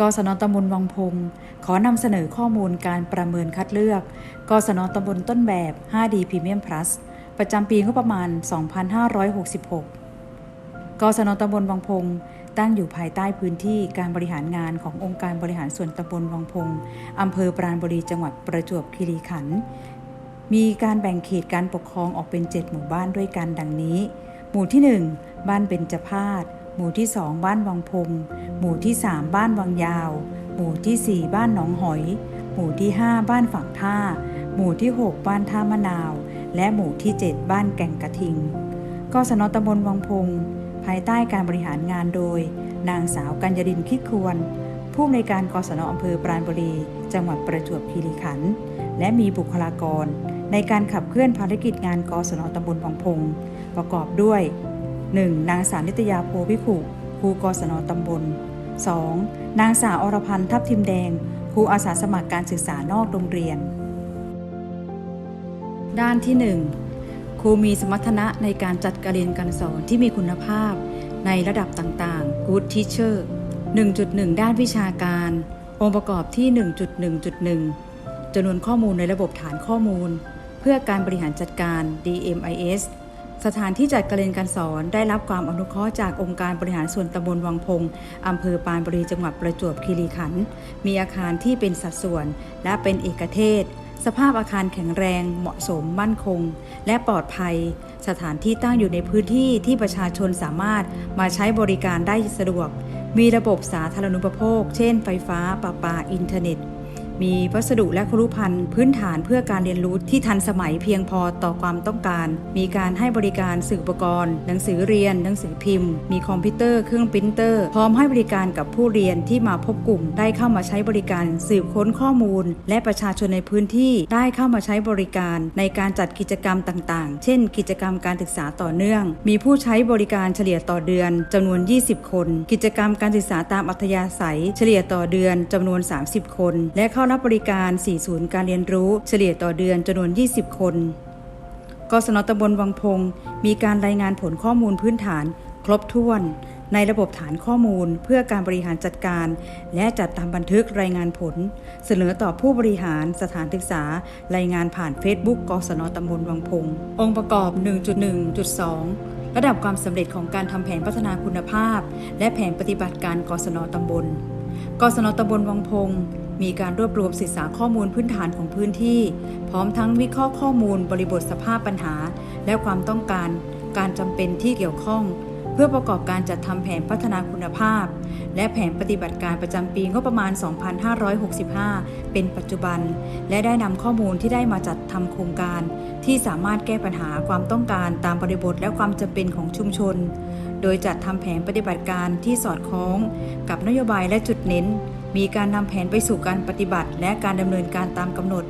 กศนตำบลวังพงศ์ขอนำเสนอข้อมูลการประเมินคัดเลือก กศนตำบลต้นแบบ 5D Premium Plus ประจำปีงบประมาณ 2566 กศนตำบลวังพงศ์ตั้งอยู่ภายใต้พื้นที่การบริหารงานขององค์การบริหารส่วนตำบลวังพงศ์อำเภอปราณบุรีจังหวัดประจวบคีรีขันธ์มีการแบ่งเขตการปกครองออกเป็น 7 หมู่บ้านด้วยกันดังนี้ หมู่ที่ 1 บ้านเบญจพาส หมู่ที่2บ้านวังพง หมู่ที่3บ้านวังยาว หมู่ที่4บ้านหนองหอย หมู่ที่5บ้านฝั่งท่า หมู่ที่6บ้านท่ามะนาว และหมู่ที่7บ้านแก่งกระทิงกศนตำบลวังพง ภายใต้การบริหารงานโดย นางสาวกัญญรินคิดควร ผู้อำนวยการกศนอำเภอปราณบุรี จังหวัดประจวบคีรีขันธ์ และมีบุคลากร ในการขับเคลื่อนภารกิจงานกศนตำบลวังพง ประกอบด้วย 1. นางสาวนิตยาโพวิขุครูกศนตำบล 2. นางสาวอรพันธ์ทับทิมแดง ครูอาสาสมัครการศึกษานอกโรงเรียน ด้านที่ 1 ครูมีสมรรถนะในการจัดการเรียนการสอนที่มีคุณภาพ ในระดับต่างๆ Good Teacher 1.1 ด้านวิชาการ องค์ประกอบที่ 1.1.1จำนวนข้อมูลในระบบฐานข้อมูล เพื่อการบริหารจัดการ DMIS สถานที่จัดการเรียนการสอนได้รับความอนุเคราะห์จากองค์การบริหารส่วนตำบลวังพงอำเภอปานบุรีจังหวัดประจวบคีรีขันธ์มีอาคารที่เป็นสัดส่วน และเป็นเอกเทศ สภาพอาคารแข็งแรง เหมาะสม มั่นคง และปลอดภัย สถานที่ตั้งอยู่ในพื้นที่ที่ประชาชนสามารถมาใช้บริการได้สะดวก มีระบบสาธารณูปโภค เช่น ไฟฟ้าประปาอินเทอร์เน็ต มีวัสดุและครุภัณฑ์พื้นฐานเพื่อการเรียนรู้ที่ทันสมัยเพียงพอต่อความต้องการ มีการให้บริการสื่ออุปกรณ์ หนังสือเรียน หนังสือพิมพ์ มีคอมพิวเตอร์ เครื่องปรินเตอร์ พร้อมให้บริการกับผู้เรียนที่มาพบกลุ่ม ได้เข้ามาใช้บริการสืบค้นข้อมูล และประชาชนในพื้นที่ได้เข้ามาใช้บริการในการจัดกิจกรรมต่างๆ เช่น กิจกรรมการศึกษาต่อเนื่อง มีผู้ใช้บริการเฉลี่ยต่อเดือนจำนวน 20 คน กิจกรรมการศึกษาตามอัธยาศัย เฉลี่ยต่อเดือนจำนวน 30 คน และเข้ารับบริการ 4 ศูนย์การเรียนรู้เฉลี่ยต่อเดือนจำนวน 20 คนกศนตำบลวังพง มีการรายงานผลข้อมูลพื้นฐาน ครบถ้วน ในระบบฐานข้อมูล เพื่อการบริหารจัดการ และจัดทำบันทึกรายงานผล เสนอต่อผู้บริหารสถานศึกษา รายงานผ่าน Facebook กศนตำบลวังพง องค์ประกอบ 1.1.2 ระดับความสำเร็จของการทำแผนพัฒนาคุณภาพ และแผนปฏิบัติการกศนตำบลกศนตำบลวังพง มีการรวบรวมศึกษาข้อมูลพื้นฐานของพื้นที่ พร้อมทั้งวิเคราะห์ข้อมูลบริบทสภาพปัญหา และความต้องการ การจำเป็นที่เกี่ยวข้อง เพื่อประกอบการจัดทำแผนพัฒนาคุณภาพ และแผนปฏิบัติการประจำปีงบประมาณ 2565 เป็นปัจจุบัน และได้นำข้อมูลที่ได้มาจัดทำโครงการ ที่สามารถแก้ปัญหาความต้องการตามบริบทและความจำเป็นของชุมชน โดยจัดทำแผนปฏิบัติการที่สอดคล้อง กับนโยบายและจุดเน้น มีการนำแผนไปสู่การปฏิบัติ และการดำเนินการตามกำหนด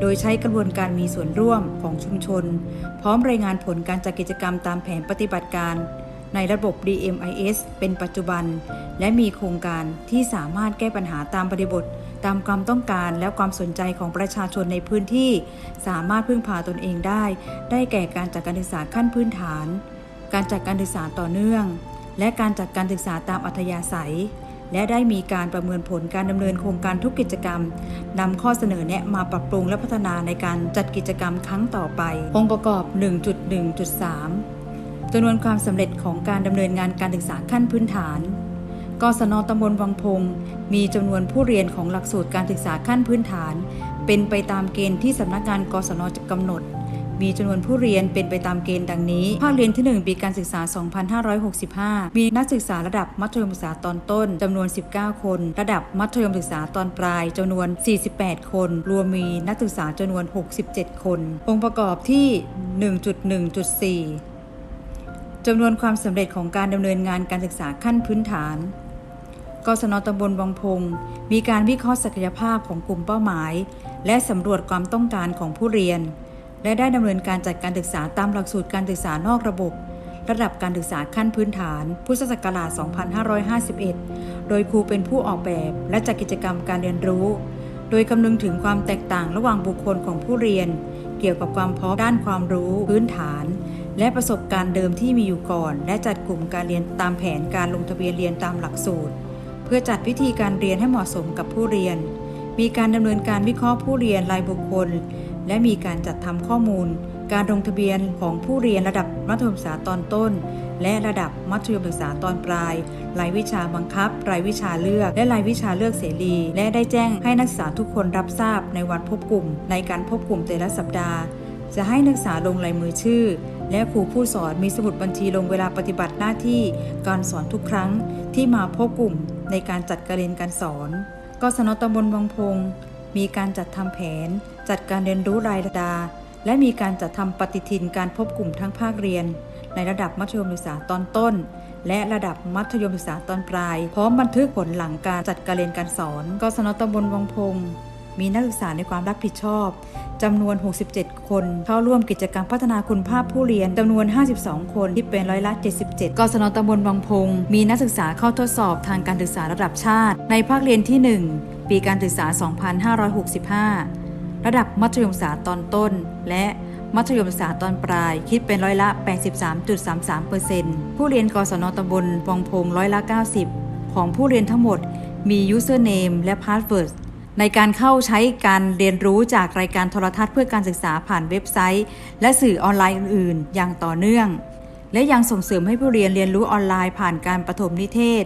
โดยใช้กระบวนการมีส่วนร่วมของชุมชน พร้อมรายงานผลการจัดกิจกรรมตามแผนปฏิบัติการ ในระบบ DMIS เป็นปัจจุบัน และมีโครงการที่สามารถแก้ปัญหาตามบริบท ตามความต้องการและความสนใจของประชาชนในพื้นที่ สามารถพึ่งพาตนเองได้ ได้แก่การจัดการศึกษาขั้นพื้นฐาน การจัดการศึกษาต่อเนื่อง และการจัดการศึกษาตามอัธยาศัย และได้มีการประเมินผลการดำเนินโครงการทุกกิจกรรมนำข้อเสนอแนะมาปรับปรุงและพัฒนาในการจัดกิจกรรมครั้งต่อไป องค์ประกอบ 1.1.3จำนวนความสำเร็จของการดำเนินงานการศึกษาขั้นพื้นฐานกศนตำบลวังพง มีจำนวนผู้เรียนของหลักสูตรการศึกษาขั้นพื้นฐาน เป็นไปตามเกณฑ์ที่สำนักงานกศนจะกำหนด มีจำนวนผู้เรียนเป็นไปตามเกณฑ์ดังนี้ ภาคเรียนที่ 1 ปีการศึกษา 2565 มีนักศึกษาระดับมัธยมศึกษาตอนต้นจำนวน 19 คน ระดับมัธยมศึกษาตอนปลายจำนวน 48 คน รวมมีนักศึกษาจำนวน 67 คน องค์ประกอบที่ 1.1.4จำนวนความสำเร็จของการดำเนินงานการศึกษาขั้นพื้นฐาน กศนตำบลวังพง มีการวิเคราะห์ศักยภาพของกลุ่มเป้าหมาย และสำรวจความต้องการของผู้เรียน และได้ดำเนินการจัดการศึกษาตามหลักสูตรการศึกษานอกระบบ ระดับการศึกษาขั้นพื้นฐาน พุทธศักราช 2551 โดยครูเป็นผู้ออกแบบและจัดกิจกรรมการเรียนรู้ โดยคำนึงถึงความแตกต่างระหว่างบุคคลของผู้เรียน เกี่ยวกับความพร้อมด้านความรู้พื้นฐาน และประสบการณ์เดิมที่มีอยู่ก่อน และจัดกลุ่มการเรียนตามแผนการลงทะเบียนเรียนตามหลักสูตร เพื่อจัดวิธีการเรียนให้เหมาะสมกับผู้เรียนมีการดำเนินการวิเคราะห์ผู้เรียนรายบุคคล และมีการจัดทำข้อมูล การลงทะเบียนของผู้เรียนระดับมัธยมศึกษาตอนต้น และระดับมัธยมศึกษาตอนปลาย รายวิชาบังคับ รายวิชาเลือก และรายวิชาเลือกเสรี และได้แจ้งให้นักศึกษาทุกคนรับทราบในวันพบกลุ่ม ในการพบกลุ่มแต่ละสัปดาห์ จะให้นักศึกษาลงลายมือชื่อ และครูผู้สอนมีสมุดบัญชีลงเวลาปฏิบัติหน้าที่ การสอนทุกครั้งที่มาพบกลุ่ม ในการจัดการเรียนการสอนกศนตำบลวังพงมีการจัดทำแผน จัดการเรียนรู้รายดา และมีการจัดทำปฏิทินการพบกลุ่มทั้งภาคเรียน ในระดับมัธยมศึกษาตอนต้น และระดับมัธยมศึกษาตอนปลาย พร้อมบันทึกผลหลังการจัดการเรียนการสอน กศนตำบลวังพงมีนักศึกษาในความรับผิดชอบจำนวน 67 คน เข้าร่วมกิจกรรมพัฒนาคุณภาพผู้เรียนจำนวน 52 คนที่เป็นร้อยละ 77 กศนตำบลวังพง มีนักศึกษาเข้าทดสอบทางการศึกษาระดับชาติ ในภาคเรียนที่ 1 ปีการศึกษา 2565 ระดับมัธยมศึกษาตอนต้น และมัธยมศึกษาตอนปลาย คิดเป็นร้อยละ 83.33%ผู้เรียนกศนตำบลวังพงร้อยละ 90 ของผู้เรียนทั้งหมดมี username และ password ในการเข้าใช้การเรียนรู้จากรายการโทรทัศน์เพื่อการศึกษาผ่านเว็บไซต์ และสื่อออนไลน์อื่น ๆ อย่างต่อเนื่อง และยังส่งเสริมให้ผู้เรียนเรียนรู้ออนไลน์ผ่านการประถมนิเทศ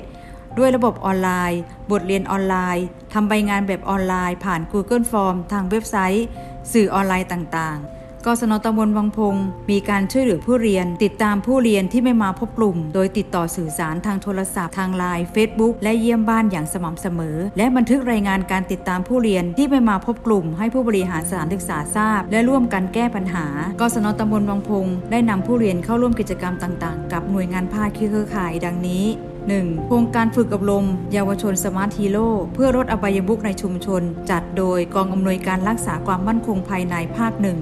ด้วยระบบออนไลน์ บทเรียนออนไลน์ทำใบงานแบบออนไลน์ ผ่าน Google Form ทางเว็บไซต์ สื่อออนไลน์ต่างๆ กศนตำบลวังพง มีการช่วยเหลือผู้เรียน ติดตามผู้เรียนที่ไม่มาพบกลุ่ม โดยติดต่อสื่อสารทางโทรศัพท์ ทางไลน์ Facebook และเยี่ยมบ้านอย่างสม่ำเสมอ และบันทึกรายงานการติดตามผู้เรียนที่ไม่มาพบกลุ่ม ให้ผู้บริหารสถานศึกษาทราบ และร่วมกันแก้ปัญหา กศนตำบลวังพง ได้นำผู้เรียนเข้าร่วมกิจกรรมต่างๆ กับหน่วยงานภาคีเครือข่ายดังนี้ 1. โครงการฝึกอบรม เยาวชนสมาร์ทฮีโร่เพื่อลดอบายมุขในชุมชน จัดโดยกองอำนวยการรักษาความมั่นคงภายในภาคหนึ่ง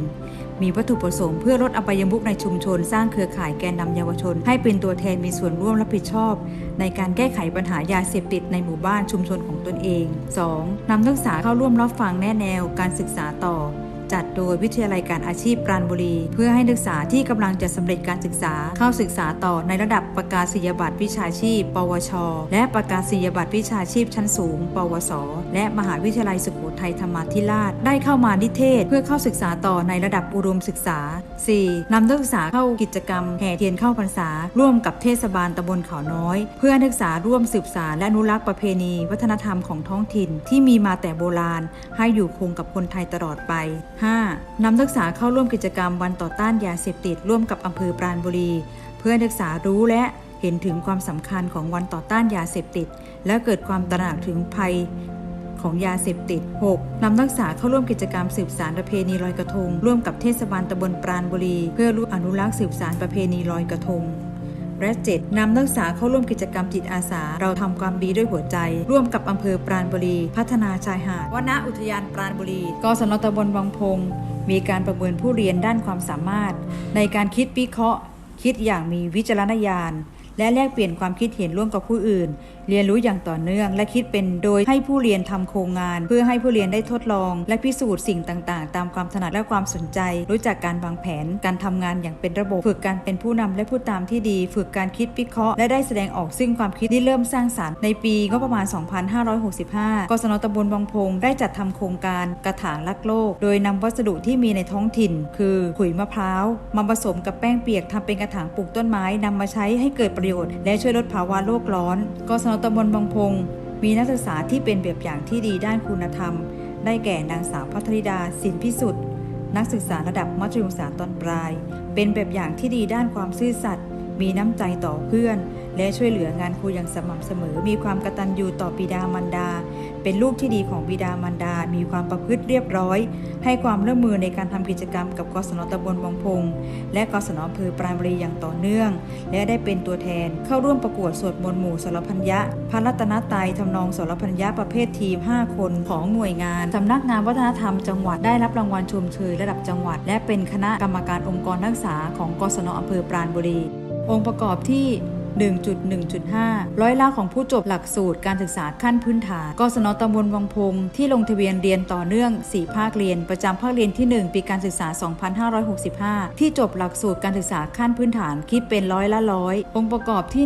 มีวัตถุประสงค์เพื่อลดอบายมุขในชุมชน สร้างเครือข่ายแกนนำเยาวชน ให้เป็นตัวแทนมีส่วนร่วมรับผิดชอบ ในการแก้ไขปัญหายาเสพติดในหมู่บ้านชุมชนของตนเอง 2. นำนักศึกษาเข้าร่วมรับฟังแนะแนวการศึกษาต่อ จัดโดยวิทยาลัยการอาชีพปราณบุรี เพื่อให้นักศึกษาที่กำลังจะสำเร็จการศึกษา เข้าศึกษาต่อในระดับประกาศนียบัตรวิชาชีพ ปวช และประกาศนียบัตรวิชาชีพชั้นสูง ปวส และมหาวิทยาลัยสุโขทัยธรรมาธิราช ได้เข้ามานิเทศ เพื่อเข้าศึกษาต่อในระดับอุดมศึกษา 4. นำนักศึกษาเข้ากิจกรรมแห่เทียนเข้าพรรษา ร่วมกับเทศบาลตำบลเขาน้อย เพื่อนักศึกษาร่วมสืบสานและอนุรักษ์ประเพณี วัฒนธรรมของท้องถิ่นที่มีมาแต่โบราณ ให้อยู่คงกับคนไทยตลอดไป 5. นำนักศึกษาเข้าร่วมกิจกรรมวันต่อต้านยาเสพติดร่วมกับอำเภอปราณบุรี เพื่อนักศึกษารู้และเห็นถึงความสำคัญของวันต่อต้านยาเสพติด และเกิดความตระหนักถึงภัย ของยาเสพติด 6. นำนักศึกษาเข้าร่วมกิจกรรมสืบสารประเพณีลอยกระทง ร่วมกับเทศบาลตำบลปราณบุรี เพื่อร่วมอนุรักษ์สืบสารประเพณีลอยกระทงและ 7. นำนักศึกษาเข้าร่วมกิจกรรมจิตอาสา เราทำความดีด้วยหัวใจ ร่วมกับอำเภอปราณบุรี พัฒนาชายหาดวนอุทยานปราณบุรีกศนตบลวังพงมีการประเมินผู้เรียนด้านความสามารถ ในการคิดวิเคราะห์ คิดอย่างมีวิจารณญาณ และแลกเปลี่ยนความคิดเห็นร่วมกับผู้อื่น เรียนรู้อย่างต่อเนื่อง และคิดเป็นโดยให้ผู้เรียนทำโครงงาน เพื่อให้ผู้เรียนได้ทดลอง และพิสูจน์สิ่งต่าง ๆ ตามความถนัดและความสนใจ รู้จักการวางแผน การทำงานอย่างเป็นระบบ ฝึกการเป็นผู้นำและผู้ตามที่ดี ฝึกการคิดวิเคราะห์และได้แสดงออกซึ่งความคิดที่เริ่มสร้างสรรค์ในปีงบประมาณ 2565 กศนตำบลบางพงได้จัดทำโครงการกระถางรักโลก โดยนำวัสดุที่มีในท้องถิ่น คือขุยมะพร้าวมาผสมกับแป้งเปียกทำเป็นกระถางปลูกต้นไม้นำมาใช้ให้เกิดประโยชน์และช่วยลดภาวะโลกร้อนกศนตำบลบางพง มีนักศึกษาที่เป็นแบบอย่างที่ดีด้านคุณธรรม ได้แก่นางสาวพัทริดาสินพิสุทธิ์นักศึกษาระดับมัธยมศึกษาตอนปลาย เป็นแบบอย่างที่ดีด้านความซื่อสัตย์มีน้ำใจต่อเพื่อน และช่วยเหลืองานครูอย่างสม่ำเสมอ มีความกตัญญูต่อปิดามารดา เป็นลูกที่ดีของบิดามารดา มีความประพฤติเรียบร้อย ให้ความร่วมมือในการทำกิจกรรมกับกศนตำบลวังพง และกศนอำเภอปราณบุรีอย่างต่อเนื่อง และได้เป็นตัวแทนเข้าร่วมประกวดสวดมนต์หมู่สรพัญญะพระรัตนตรัยทำนองสรพัญญะประเภททีม 5 คนของหน่วยงานสำนักงานวัฒนธรรมจังหวัดได้รับรางวัลชมเชยระดับจังหวัด และเป็นคณะกรรมการองค์กรนักศึกษาของกศนอำเภอปราณบุรี องค์ประกอบที่ 1.1.5 ร้อยละของผู้จบหลักสูตรการศึกษาขั้นพื้นฐาน กศนตำบลวังพงที่ลงทะเบียนเรียนต่อเนื่อง 4 ภาคเรียน ประจำภาคเรียนที่ 1 ปีการศึกษา 2565 ที่จบหลักสูตรการศึกษาขั้นพื้นฐานคิดเป็นร้อยละร้อย องค์ประกอบที่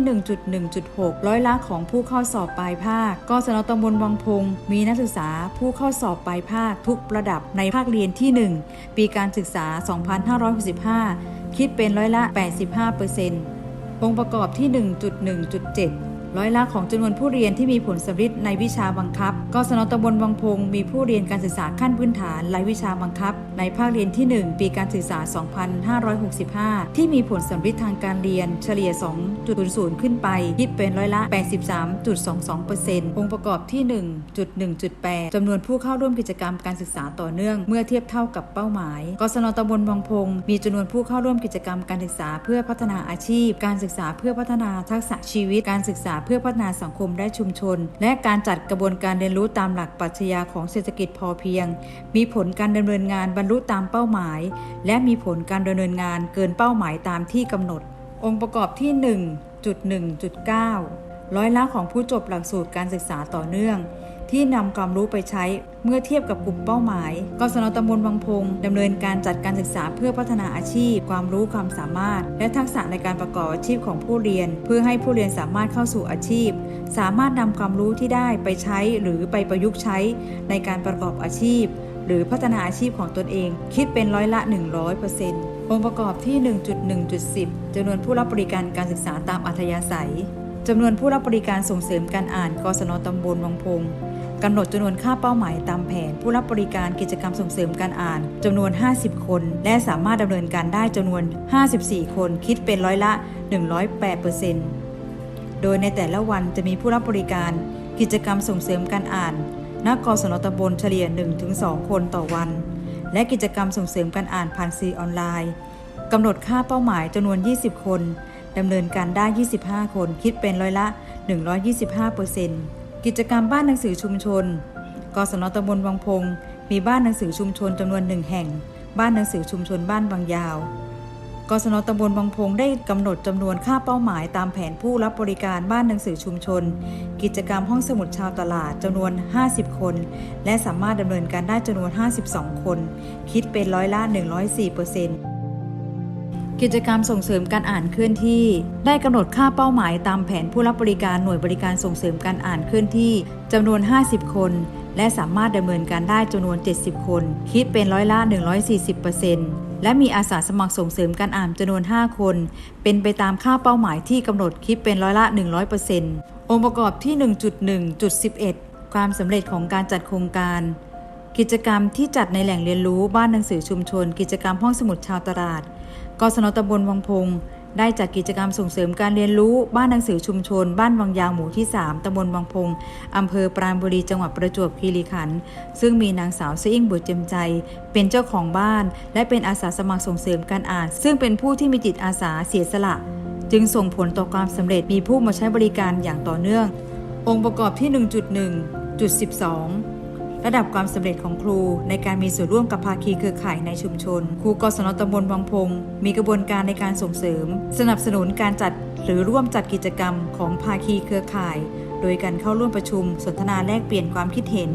1.1.6 ร้อยละของผู้เข้าสอบปลายภาค กศนตำบลวังพงมีนักศึกษาผู้เข้าสอบปลายภาคทุกระดับในภาคเรียนที่ 1 ปีการศึกษา 2565 คิดเป็นร้อยละ 85% องค์ประกอบที่ 1.1.7 ร้อยละของจำนวนผู้เรียนที่มีผลสำฤทธิ์ในวิชาบังคับ กศนตำบลวังพงมีผู้เรียนการศึกษาขั้นพื้นฐานรายวิชาบังคับ ในภาคเรียนที่ 1 ปีการศึกษา 2565 ที่มีผลสำฤทธิ์ทางการเรียนเฉลี่ย 2.00 ขึ้นไปคิดเป็นร้อยละ 83.22%องค์ประกอบที่ 1.1.8จำนวนผู้เข้าร่วมกิจกรรมการศึกษาต่อเนื่องเมื่อเทียบเท่ากับเป้าหมาย กศนตำบลวังพงมีจำนวนผู้เข้าร่วมกิจกรรมการศึกษาเพื่อพัฒนาอาชีพ การศึกษาเพื่อพัฒนาทักษะชีวิตการศึกษาเพื่อพัฒนาสังคมและชุมชน และการจัดกระบวนการเรียนรู้ตามหลักปรัชญาของเศรษฐกิจพอเพียง มีผลการดำเนินงานบรรลุตามเป้าหมาย และมีผลการดำเนินงานเกินเป้าหมายตามที่กำหนด องค์ประกอบที่ 1.1.9 ร้อยละของผู้จบหลักสูตรการศึกษาต่อเนื่อง ที่นำความรู้ไปใช้เมื่อเทียบกับกลุ่มเป้าหมาย กศนตำบลวังพงดำเนินการจัดการศึกษาเพื่อพัฒนาอาชีพ ความรู้ความสามารถ และทักษะในการประกอบอาชีพของผู้เรียน เพื่อให้ผู้เรียนสามารถเข้าสู่อาชีพ สามารถนำความรู้ที่ได้ไปใช้หรือไปประยุกต์ใช้ในการประกอบอาชีพ หรือพัฒนาอาชีพของตนเอง คิดเป็นร้อยละ 100%องค์ประกอบที่ 1.1.10จำนวนผู้รับบริการการศึกษาตามอัธยาศัยจำนวนผู้รับบริการส่งเสริมการอ่านกศนตำบลวังพง กำหนดจำนวนค่าเป้าหมายตามแผน ผู้รับบริการกิจกรรมส่งเสริมการอ่านจำนวน 50 คน และสามารถดำเนินการได้จำนวน 54 คน คิดเป็นร้อยละ 108%โดยในแต่ละวันจะมีผู้รับบริการกิจกรรมส่งเสริมการอ่านณกกศนตบลเฉลี่ย 1-2 คนต่อวัน และกิจกรรมส่งเสริมการอ่านผ่านสื่อออนไลน์กำหนดค่าเป้าหมายจำนวน 20 คนดำเนินการได้ 25 คน คิดเป็นร้อยละ 125% กิจกรรมบ้านหนังสือชุมชน กศนตำบลวังพง มีบ้านหนังสือชุมชนจำนวนหนึ่งแห่ง บ้านหนังสือชุมชนบ้านบางยาว กศนตำบลบางพงได้กำหนดจำนวนค่าเป้าหมายตามแผนผู้รับบริการบ้านหนังสือชุมชน กิจกรรมห้องสมุดชาวตลาดจำนวน 50 คน และสามารถดำเนินการได้จำนวน 52 คน คิดเป็นร้อยละ 104% กิจกรรมส่งเสริมการอ่านเคลื่อนที่ ได้กำหนดค่าเป้าหมายตามแผนผู้รับบริการหน่วยบริการส่งเสริมการอ่านเคลื่อนที่จำนวน 50 คน และสามารถดำเนินการได้จำนวน 70 คน คิดเป็นร้อยละ 140%และมีอาสาสมัครส่งเสริมการอ่านจำนวน 5 คน เป็นไปตามค่าเป้าหมายที่กำหนดคิดเป็นร้อยละ 100%องค์ประกอบที่ 1.1.11 ความสำเร็จของการจัดโครงการกิจกรรมที่จัดในแหล่งเรียนรู้บ้านหนังสือชุมชน กิจกรรมห้องสมุดชาวตลาด กศนตำบลวังพงได้จัดกิจกรรมส่งเสริมการเรียนรู้บ้านหนังสือชุมชน บ้านวังยางหมู่ที่ 3ตำบลวังพงอำเภอปราณบุรีจังหวัดประจวบคีรีขันธ์ซึ่งมีนางสาวเซอิ่งบุตรเจมใจ เป็นเจ้าของบ้าน และเป็นอาสาสมัครส่งเสริมการอ่าน ซึ่งเป็นผู้ที่มีจิตอาสาเสียสละ จึงส่งผลต่อความสำเร็จมีผู้มาใช้บริการอย่างต่อเนื่อง องค์ประกอบที่ 1.1.12 ระดับความสำเร็จของครู ในการมีส่วนร่วมกับภาคีเครือข่ายในชุมชน ครูกศนตำบลวังพงมีกระบวนการในการส่งเสริม สนับสนุนการจัดหรือร่วมจัดกิจกรรมของภาคีเครือข่าย โดยการเข้าร่วมประชุม สนทนาแลกเปลี่ยนความคิดเห็น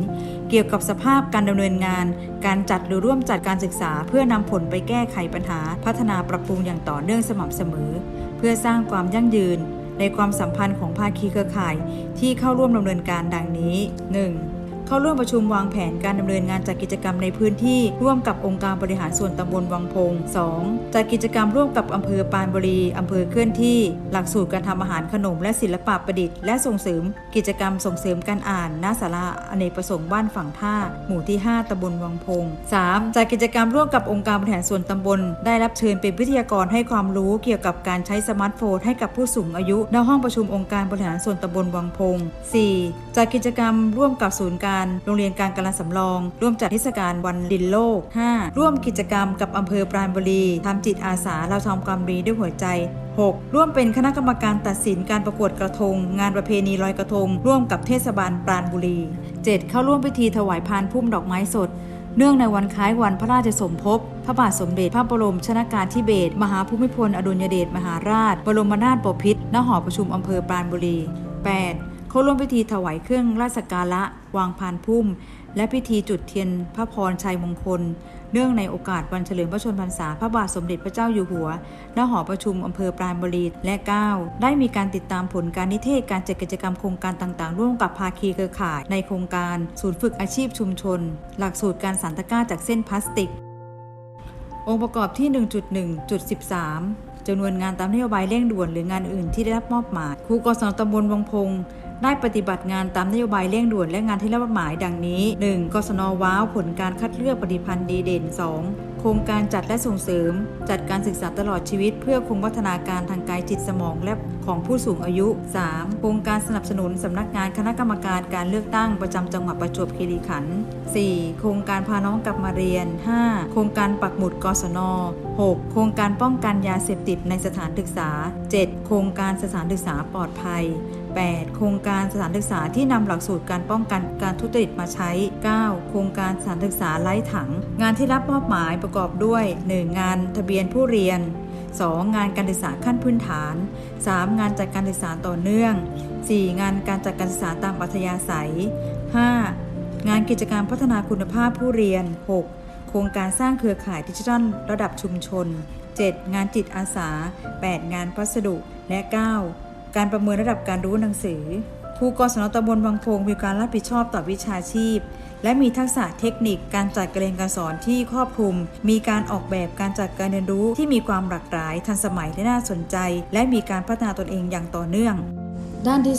เกี่ยวกับสภาพการดำเนินงาน การจัดหรือร่วมจัดการศึกษา เพื่อนำผลไปแก้ไขปัญหา พัฒนาปรับปรุงอย่างต่อเนื่องสม่ำเสมอ เพื่อสร้างความยั่งยืนในความสัมพันธ์ของภาคีเครือข่าย ที่เข้าร่วมดำเนินการดังนี้ 1. เข้าร่วมประชุมวางแผนการดำเนินงานจัดกิจกรรมในพื้นที่ร่วมกับองค์การบริหารส่วนตำบลวังพง 2. จัดกิจกรรมร่วมกับอำเภอปานบุรีอำเภอเคลื่อนที่ หลักสูตรการทำอาหารขนมและศิลปะประดิษฐ์และส่งเสริม กิจกรรมส่งเสริมการอ่านณศาลาอเนกประสงค์บ้านฝั่งท่า หมู่ที่ 5ตำบลวังพง 3. จัดกิจกรรมร่วมกับองค์การบริหารส่วนตำบล ได้รับเชิญเป็นวิทยากรให้ความรู้เกี่ยวกับการใช้สมาร์ทโฟนให้กับผู้สูงอายุณห้องประชุมองค์การบริหารส่วนตำบลวังพง 4. จัดกิจกรรมร่วมกับศูนย์การโรงเรียนการกาลสำรอง ร่วมจัดเทศกาลวันดินโลก 5. ร่วมกิจกรรมกับอำเภอปราณบุรีทำจิตอาสาเราทำความดีด้วยหัวใจ 6. ร่วมเป็นคณะกรรมการตัดสินการประกวดกระทง งานประเพณีลอยกระทง ร่วมกับเทศบาลปราณบุรี 7. เข้าร่วมพิธีถวายพานพุ่มดอกไม้สด เนื่องในวันคล้ายวันพระราชสมภพพพระบาทสมเด็จพระบรมชนากาธิเบศรมหาภูมิพลอดุลยเดชมหาราช บรมนาถบพิตรณหอประชุมอำเภอปราณบุรี 8. เข้าร่วมพิธีถวายเครื่องราชสการะวางพานพุ่ม และพิธีจุดเทียนพระพรชัยมงคล เนื่องในโอกาสวันเฉลิมพระชนมพรรษาพระบาทสมเด็จพระเจ้าอยู่หัว ณหอประชุมอำเภอปราณบุรีและ 9 ได้มีการติดตามผลการนิเทศการจัดกิจกรรมโครงการต่างๆ ร่วมกับภาคีเครือข่ายในโครงการ ศูนย์ฝึกอาชีพชุมชน หลักสูตรการสันตะกร้าจากเส้นพลาสติก องค์ประกอบที่ 1.1.13จำนวนงานตามนโยบายเร่งด่วนหรืองานอื่นที่ได้รับมอบหมายครูกศนตำบลวังพง ได้ปฏิบัติงานตามนโยบายเร่งด่วนและงานที่รับมอบหมายดังนี้ 1. กศนว้าวผลการคัดเลือกปฏิพันธ์ดีเด่น 2. โครงการจัดและส่งเสริม จัดการศึกษาตลอดชีวิต เพื่อคงพัฒนาการทางกายจิตสมองและของผู้สูงอายุ 3. โครงการสนับสนุนสำนักงานคณะกรรมการการเลือกตั้งประจำจังหวัดประจวบคีรีขันธ์ 4. โครงการพาน้องกลับมาเรียน 5. โครงการปักหมุดกศน 6. โครงการป้องกันยาเสพติดในสถานศึกษา 7. โครงการสถานศึกษาปลอดภัย 8. โครงการสถานศึกษาที่นำหลักสูตรการป้องกันการทุจริตมาใช้ 9. โครงการสถานศึกษาไร้ถัง งานที่รับมอบหมายประกอบด้วย 1. งานทะเบียนผู้เรียน 2. งานการศึกษาขั้นพื้นฐาน 3. งานจัดการศึกษาต่อเนื่อง 4. งานการจัดการศึกษาตามอัธยาศัย 5. งานกิจกรรมพัฒนาคุณภาพผู้เรียน 6. โครงการสร้างเครือข่ายดิจิทัลระดับชุมชน 7. งานจิตอาสา 8. งานพัสดุ และ 9. การประเมินระดับการรู้หนังสือ ผู้กศนตำบลบางพงมีการรับผิดชอบต่อวิชาชีพ และมีทักษะเทคนิคการจัดการเรียนการสอนที่ครอบคลุม มีการออกแบบการจัดการเรียนรู้ที่มีความหลากหลายทันสมัยและน่าสนใจ และมีการพัฒนาตนเองอย่างต่อเนื่อง ด้านที่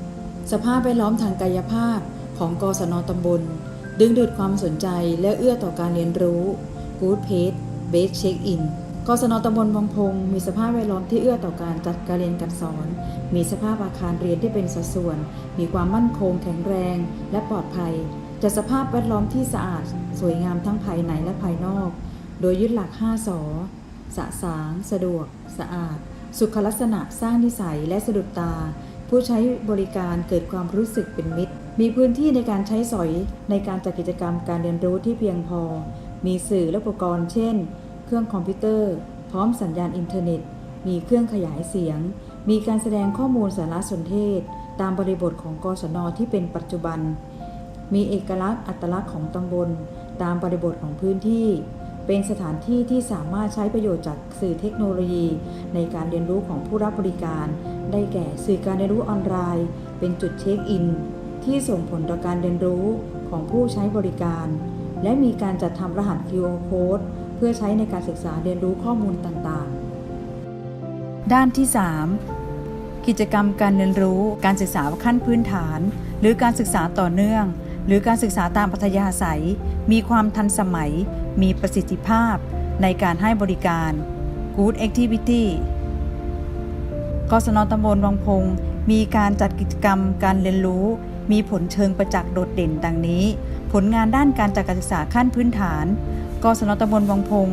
2 สภาพแวดล้อมทางกายภาพของกศนตำบล ดึงดูดความสนใจและเอื้อต่อการเรียนรู้ Good Page Base Check In กศนตำบลวังพง มีสภาพแวดล้อมที่เอื้อต่อการจัดการเรียนการสอน มีสภาพอาคารเรียนที่เป็นสัดส่วน มีความมั่นคงแข็งแรง และปลอดภัยจัดสภาพแวดล้อมที่สะอาด สวยงามทั้งภายในและภายนอก โดยยึดหลัก 5สอสะสาง สะดวก สะอาด สุขลักษณะสร้างนิสัยและสะดุดตา ผู้ใช้บริการเกิดความรู้สึกเป็นมิตร มีพื้นที่ในการใช้สอยในการจัดกิจกรรมการเรียนรู้ที่เพียงพอ มีสื่อและอุปกรณ์เช่น เครื่องคอมพิวเตอร์ พร้อมสัญญาณอินเทอร์เน็ต มีเครื่องขยายเสียง มีการแสดงข้อมูลสารสนเทศ ตามบริบทของกศนที่เป็นปัจจุบัน มีเอกลักษณ์อัตลักษณ์ของตำบล ตามบริบทของพื้นที่ เป็นสถานที่ที่สามารถใช้ประโยชน์จากสื่อเทคโนโลยี ในการเรียนรู้ของผู้รับบริการ ได้แก่สื่อการเรียนรู้ออนไลน์ เป็นจุดเช็คอิน ที่ส่งผลต่อการเรียนรู้ของผู้ใช้บริการ และมีการจัดทำรหัส QR Code พื่อใช้ในการศึกษาเรียนรู้ข้อมูลต่างๆ ด้านที่ 3 กิจกรรมการเรียนรู้การศึกษาขั้นพื้นฐาน หรือการศึกษาต่อเนื่อง หรือการศึกษาตามปัธยาศัย มีความทันสมัย มีประสิทธิภาพ ในการให้บริการ Good Activity กศนตำบลวังพง มีการจัดกิจกรรมการเรียนรู้ มีผลเชิงประจักษ์โดดเด่นดังนี้ ผลงานด้านการจัดการศึกษาขั้นพื้นฐาน กศนตำบลวังพง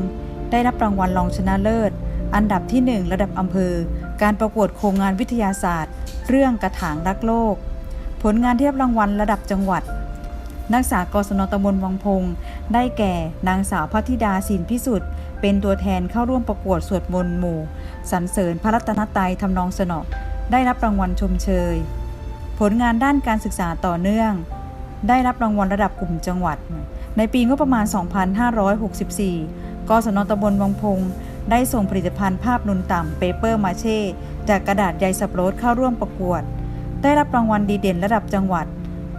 ได้รับรางวัลรองชนะเลิศ อันดับที่ 1 ระดับอำเภอ การประกวดโครงงานวิทยาศาสตร์ เรื่องกระถางรักโลก ผลงานที่รับรางวัลระดับจังหวัด นักศึกษากศนตำบลวังพงได้แก่นางสาวพัทิดาสินพิสุทธิ์เป็นตัวแทนเข้าร่วมประกวดสวดมนต์หมู่สรรเสริญพระรัตนตรัยทำนองสนอได้รับรางวัลชมเชย ผลงานด้านการศึกษาต่อเนื่อง ได้รับรางวัลระดับกลุ่มจังหวัด ในปีงบประมาณ 2564กศนตำบลวังพงได้ส่งผลิตภัณฑ์ภาพนุนต่ำเปเปอร์มาเช่ จากกระดาษใยสับปะรดเข้าร่วมประกวด ได้รับรางวัลดีเด่นระดับจังหวัด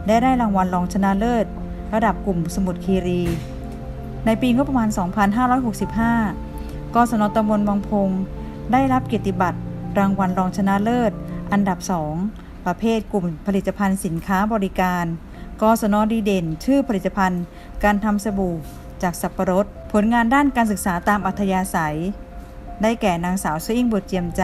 และได้รางวัลรองชนะเลิศ ระดับกลุ่มสมุทรคีรี ในปีงบประมาณ 2565กศนตำบลวังพงได้รับเกียรติบัตร รางวัลรองชนะเลิศ อันดับ 2 ประเภทกลุ่มผลิตภัณฑ์สินค้าบริการ กสนดีเด่น ชื่อผลิตภัณฑ์ การทำสบู่จากสับปะรด ผลงานด้านการศึกษาตามอัธยาศัย ได้แก่นางสาวสอิ่งบุตรเจียมใจ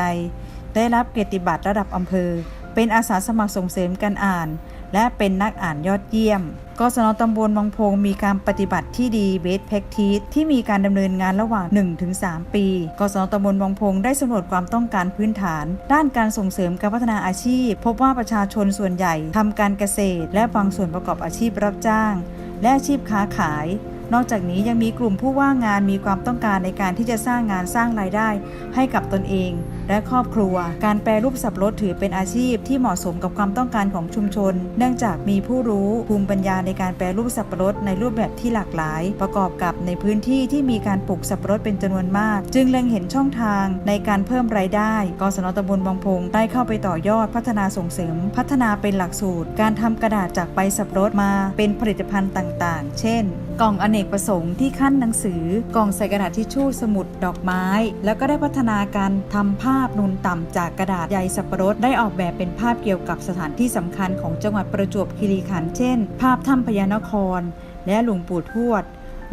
ได้รับเกียรติบัตรระดับอำเภอ เป็นอาสาสมัครส่งเสริมการอ่าน และเป็นนักอ่านยอดเยี่ยม กศนตำบลบังพงมีการปฏิบัติที่ดีเบสแพ็กทีสที่มีการดำเนินงานระหว่าง 1-3 ปี กศนตำบลบังพงได้สำรวจความต้องการพื้นฐาน ด้านการส่งเสริมการพัฒนาอาชีพ พบว่าประชาชนส่วนใหญ่ทำการเกษตร และบางส่วนประกอบอาชีพรับจ้าง และอาชีพค้าขาย นอกจากนี้ยังมีกลุ่มผู้ว่างงานมีความต้องการในการที่จะสร้างงานสร้างรายได้ ให้กับตนเอง และครอบครัว การแปรรูปสับปะรดถือเป็นอาชีพที่เหมาะสมกับความต้องการของชุมชน เนื่องจากมีผู้รู้ภูมิปัญญาในการแปรรูปสับปะรดในรูปแบบที่หลากหลาย ประกอบกับในพื้นที่ที่มีการปลูกสับปะรดเป็นจำนวนมาก จึงเล็งเห็นช่องทางในการเพิ่มรายได้ กศนตำบลบางพงได้เข้าไปต่อยอดพัฒนาส่งเสริม พัฒนาเป็นหลักสูตร การทำกระดาษจากใบสับปะรดมา เป็นผลิตภัณฑ์ต่าง ๆ เช่นกล่องอเนกประสงค์ที่ขั้นหนังสือ กล่องใส่กระดาษทิชชู่สมุดดอกไม้ แล้วก็ได้พัฒนาการทำภาพนูนต่ำจากกระดาษใยสับปะรดได้ออกแบบเป็นภาพเกี่ยวกับสถานที่สำคัญของจังหวัดประจวบคีรีขันธ์เช่น ภาพถ้ำพญานคร และหลวงปู่ทวด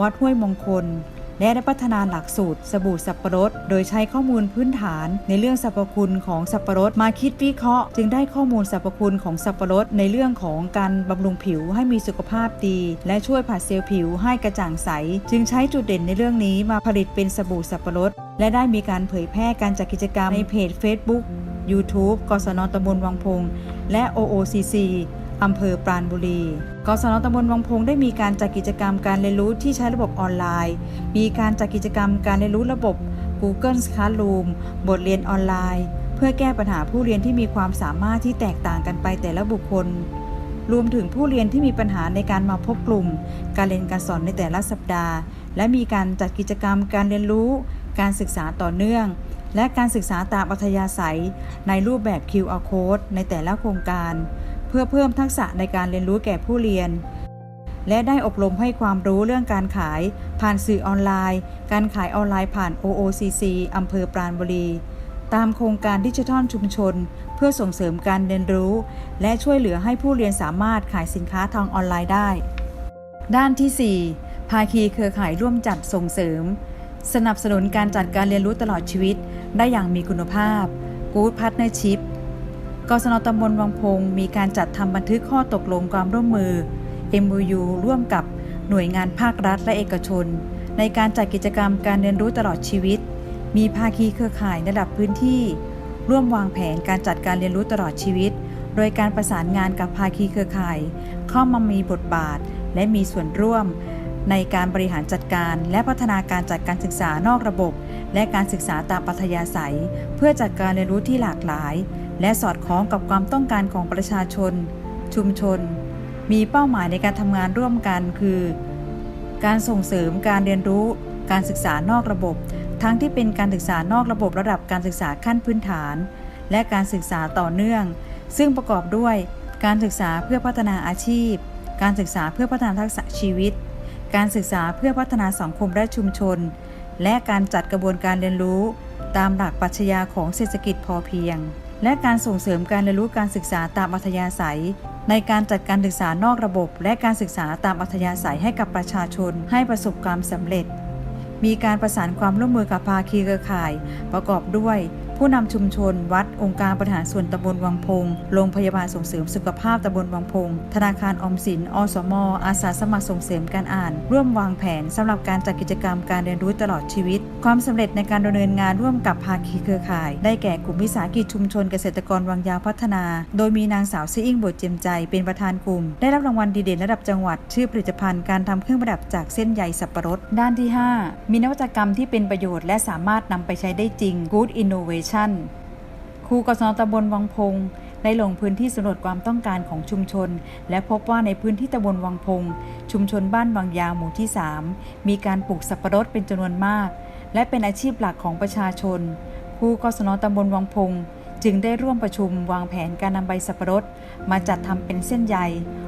วัดห้วยมงคล และได้พัฒนาหลักสูตร สบู่สับปะรด โดยใช้ข้อมูลพื้นฐานในเรื่องสรรพคุณของสับปะรดมาคิดวิเคราะห์ จึงได้ข้อมูลสรรพคุณของสับปะรด ในเรื่องของการบำรุงผิวให้มีสุขภาพดี และช่วยผัดเซลล์ผิวให้กระจ่างใส จึงใช้จุดเด่นในเรื่องนี้มาผลิตเป็นสบู่สับปะรด และได้มีการเผยแพร่การจัดกิจกรรมในเพจ Facebook YouTube กศนตำบลวังพงและ OOCC อำเภอปราณบุรี กศนตำบลวังพงได้มีการจัดกิจกรรมการเรียนรู้ที่ใช้ระบบออนไลน์ มีการจัดกิจกรรมการเรียนรู้ระบบ Google Classroom บทเรียนออนไลน์ เพื่อแก้ปัญหาผู้เรียนที่มีความสามารถที่แตกต่างกันไปแต่ละบุคคล รวมถึงผู้เรียนที่มีปัญหาในการมาพบกลุ่ม การเรียนการสอนในแต่ละสัปดาห์ และมีการจัดกิจกรรมการเรียนรู้ การศึกษาต่อเนื่อง และการศึกษาตามอัธยาศัย ในรูปแบบ QR Code ในแต่ละโครงการ พื่อเพิ่มทักษะในการเรียนรู้แก่ผู้เรียน และได้อบรมให้ความรู้เรื่องการขาย ผ่านสื่อออนไลน์ การขายออนไลน์ผ่าน OOCC อำเภอปราณบุรี ตามโครงการดิจิทัลชุมชน เพื่อส่งเสริมการเรียนรู้ และช่วยเหลือให้ผู้เรียนสามารถขายสินค้าทางออนไลน์ได้ ด้านที่ 4 ภาคีเครือข่ายร่วมจัดส่งเสริม สนับสนุนการจัดการเรียนรู้ตลอดชีวิต ได้อย่างมีคุณภาพ Good Partnership กศนตำบลวังพงมีการจัดทำบันทึกข้อตกลงความร่วมมือ MOU ร่วมกับหน่วยงานภาครัฐและเอกชน ในการจัดกิจกรรมการเรียนรู้ตลอดชีวิต มีภาคีเครือข่ายระดับพื้นที่ ร่วมวางแผนการจัดการเรียนรู้ตลอดชีวิต โดยการประสานงานกับภาคีเครือข่าย เข้ามามีบทบาท และมีส่วนร่วม ในการบริหารจัดการและพัฒนาการจัดการศึกษานอกระบบ และการศึกษาตามปัธยาศัย เพื่อจัดการเรียนรู้ที่หลากหลาย และสอดคล้องกับความต้องการของประชาชน ชุมชน มีเป้าหมายในการทำงานร่วมกันคือ การส่งเสริมการเรียนรู้ การศึกษานอกระบบ ทั้งที่เป็นการศึกษานอกระบบระดับการศึกษาขั้นพื้นฐาน และการศึกษาต่อเนื่อง ซึ่งประกอบด้วยการศึกษาเพื่อพัฒนาอาชีพ การศึกษาเพื่อพัฒนาทักษะชีวิต การศึกษาเพื่อพัฒนาสังคมและชุมชน และการจัดกระบวนการเรียนรู้ ตามหลักปรัชญาของเศรษฐกิจพอเพียง และการส่งเสริมการเรียนรู้การศึกษาตามอัธยาศัย ในการจัดการศึกษานอกระบบ และการศึกษาตามอัธยาศัยให้กับประชาชนให้ประสบความสำเร็จ มีการประสานความร่วมมือกับภาคีเครือข่าย ประกอบด้วย ผู้นำชุมชน วัด องค์การบริหารส่วนตำบลวังพงโรงพยาบาลส่งเสริมสุขภาพตำบลวังพงธนาคารอมสิน อสม อาสาสมัครส่งเสริมการอ่าน ร่วมวางแผนสำหรับการจัดกิจกรรมการเรียนรู้ตลอดชีวิต ความสำเร็จในการดำเนินงานร่วมกับภาคีเครือข่าย ได้แก่กลุ่มวิสาหกิจชุมชนเกษตรกรวังยาวพัฒนา โดยมีนางสาวซีอิงบทเจียมใจ เป็นประธานกลุ่ม ได้รับรางวัลดีเด่นระดับจังหวัด ชื่อผลิตภัณฑ์การทำเครื่องประดับจากเส้นใยสับปะรด ด้านที่ 5 มีนวัตกรรมที่เป็นประโยชน์และสามารถนำไปใช้ได้จริง Good Innovation ครูกศนตำบลวังพงได้ลงพื้นที่สำรวจความต้องการของชุมชน และพบว่าในพื้นที่ตำบลวังพง ชุมชนบ้านวังยาวหมู่ที่ 3 มีการปลูกสับปะรดเป็นจำนวนมาก และเป็นอาชีพหลักของประชาชนครูกศนตำบลวังพง จึงได้ร่วมประชุมวางแผนการนำใบสับปะรด มาจัดทำเป็นเส้นใย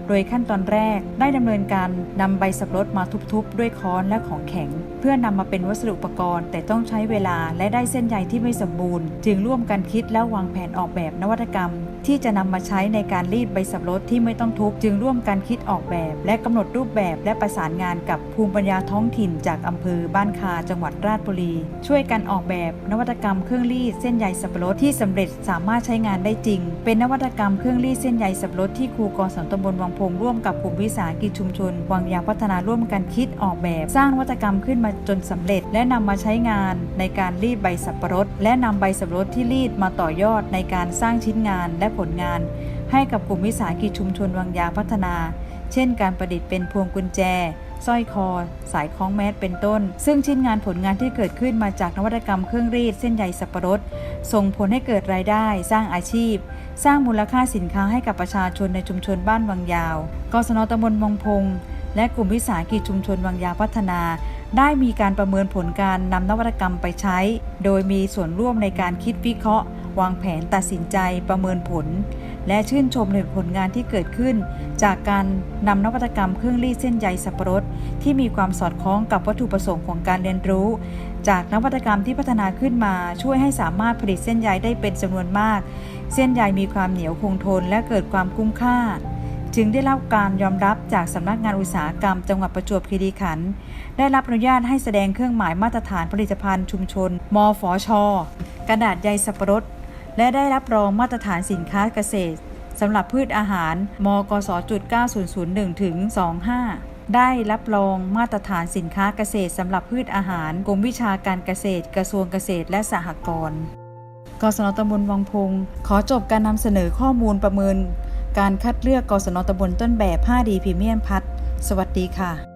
โดยขั้นตอนแรกได้ดำเนินการนำใบสับปะรดมาทุบๆ ด้วยค้อนและของแข็ง เพื่อนำมาเป็นวัสดุอุปกรณ์ แต่ต้องใช้เวลาและได้เส้นใยที่ไม่สมบูรณ์ จึงร่วมกันคิดและวางแผนออกแบบนวัตกรรม ที่จะนำมาใช้ในการรีดใบสับปะรดที่ไม่ต้องทุบจึงร่วมกันคิดออกแบบ และกำหนดรูปแบบและประสานงานกับภูมิปัญญาท้องถิ่น จากอำเภอบ้านคาจังหวัดราชบุรี ช่วยกันออกแบบ นวัตกรรมเครื่องรีดเส้นใยสับปะรดที่สำเร็จสามารถใช้งานได้จริง เป็นนวัตกรรมเครื่องรีดเส้นใยสับปะรดที่ครูกศนตำบลวังพงร่วมกับกลุ่มวิสาหกิจชุมชนวังยางพัฒนาร่วมกันคิดออกแบบ สร้างนวัตกรรมขึ้นมาจนสำเร็จ และนำมาใช้งานในการรีดใบสับปะรด และนำใบสับปะรดที่รีดมาต่อยอดในการสร้างชิ้นงาน และผลงาน ให้กับกลุ่มวิสาหกิจชุมชนวังยางพัฒนา เช่น การประดิษฐ์เป็นพวงกุญแจสร้อยคอ สายคล้องแมสเป็นต้น ซึ่งชิ้นงานผลงานที่เกิดขึ้นมาจากนวัตกรรมเครื่องรีดเส้นใยสับปะรด ส่งผลให้เกิดรายได้ สร้างอาชีพ สร้างมูลค่าสินค้าให้กับประชาชนในชุมชนบ้านวังยาวกศนตำบลวังพง และกลุ่มวิสาหกิจชุมชนวังยาวพัฒนา ได้มีการประเมินผลการนำนวัตกรรมไปใช้ โดยมีส่วนร่วมในการคิดวิเคราะห์ วางแผนตัดสินใจประเมินผล และชื่นชมในผลงานที่เกิดขึ้น จากการนำนวัตกรรมเครื่องรีดเส้นใยสับปะรด ที่มีความสอดคล้องกับวัตถุประสงค์ของการเรียนรู้ จากนวัตกรรมที่พัฒนาขึ้นมา ช่วยให้สามารถผลิตเส้นใยได้เป็นจำนวนมาก เส้นใยมีความเหนียวคงทนและเกิดความคุ้มค่า จึงได้รับการยอมรับจากสำนักงานอุตสาหกรรม จังหวัดประจวบคีรีขันธ์ได้รับอนุญาตให้แสดงเครื่องหมายมาตรฐานผลิตภัณฑ์ชุมชน มฟช กระดาษใยสับปะรด และได้รับรองมาตรฐานสินค้าเกษตรสำหรับพืชอาหาร มกสจุด9001ถึง25ได้รับรองมาตรฐานสินค้าเกษตรสำหรับพืชอาหารกรมวิชาการเกษตร กระทรวงเกษตรและสหกรณ์กศนตำบลวังพง ขอจบการนำเสนอข้อมูลประเมิน การคัดเลือกกศนตำบลต้นแบบ 5D พรีเมียมพัดสวัสดีค่ะ